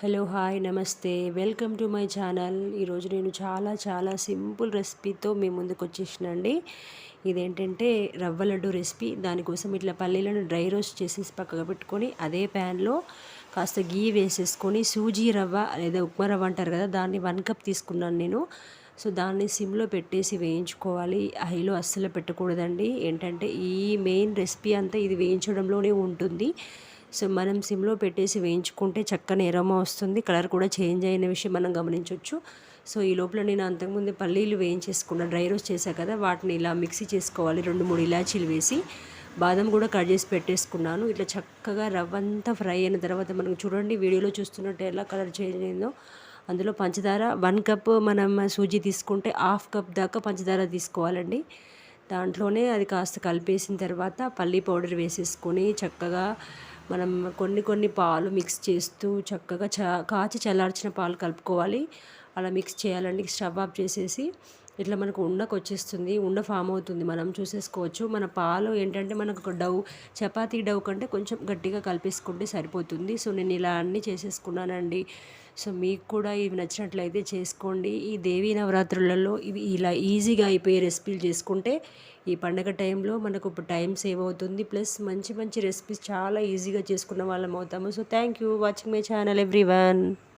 Hello hi నమస్తే. Welcome to my channel. ఈరోజు నేను చాలా చాలా సింపుల్ రెసిపీతో మీ ముందుకు వచ్చేసినండి. ఇదేంటంటే రవ్వ లడ్డు రెసిపీ. దానికోసం ఇట్లా పల్లీలను డ్రై రోస్ట్ చేసేసి పక్కగా పెట్టుకొని అదే ప్యాన్లో కాస్త గీ వేసేసుకొని సూజీ రవ్వ లేదా ఉప్మా రవ్వ అంటారు కదా దాన్ని వన్ కప్ తీసుకున్నాను నేను. సో దాన్ని సిమ్లో పెట్టేసి వేయించుకోవాలి. హైలో అస్సలు పెట్టకూడదండి. ఏంటంటే ఈ మెయిన్ రెసిపీ అంతా ఇది వేయించడంలోనే ఉంటుంది. సో మనం సిమ్లో పెట్టేసి వేయించుకుంటే చక్కని ఎరమ వస్తుంది. కలర్ కూడా చేంజ్ అయిన విషయం మనం గమనించవచ్చు సో ఈ లోపల నేను అంతకుముందు పల్లీలు వేయించేసుకున్న డ్రై రోస్ట్ చేశాను కదా వాటిని ఇలా మిక్సీ చేసుకోవాలి. రెండు మూడు ఇలాచీలు వేసి బాదం కూడా కట్ చేసి పెట్టేసుకున్నాను. ఇట్లా చక్కగా రవ్వంతా ఫ్రై అయిన తర్వాత మనం చూడండి వీడియోలో చూస్తున్నట్టు ఎలా కలర్ చేంజ్ అయిందో. అందులో పంచదార వన్ కప్ మనం సూజీ తీసుకుంటే హాఫ్ కప్ దాకా పంచదార తీసుకోవాలండి. దాంట్లోనే అది కాస్త కలిపేసిన తర్వాత పల్లీ పౌడర్ వేసేసుకొని చక్కగా మనం కొన్ని కొన్ని పాలు మిక్స్ చేస్తూ చక్కగా చ కాచి చల్లార్చిన పాలు కలుపుకోవాలి. అలా మిక్స్ చేయాలండి. స్టవ్ ఆఫ్ చేసేసి ఇట్లా మనకు ఉండకు వచ్చేస్తుంది ఉండ ఫామ్ అవుతుంది. మనం చూసేసుకోవచ్చు. మన పాలు ఏంటంటే మనకు ఒక డవ్ చపాతీ డవ్ కంటే కొంచెం గట్టిగా కలిపేసుకుంటే సరిపోతుంది. సో నేను ఇలా అన్నీ చేసేసుకున్నానండి. సో మీకు కూడా ఇవి నచ్చినట్లయితే చేసుకోండి. ఈ దేవీ నవరాత్రులలో ఇవి ఇలా ఈజీగా అయిపోయే రెసిపీలు చేసుకుంటే ఈ పండగ టైంలో మనకు టైం సేవ్ అవుతుంది. ప్లస్ మంచి మంచి రెసిపీస్ చాలా ఈజీగా చేసుకున్న వాళ్ళం అవుతాము. So thank you. Watching my channel every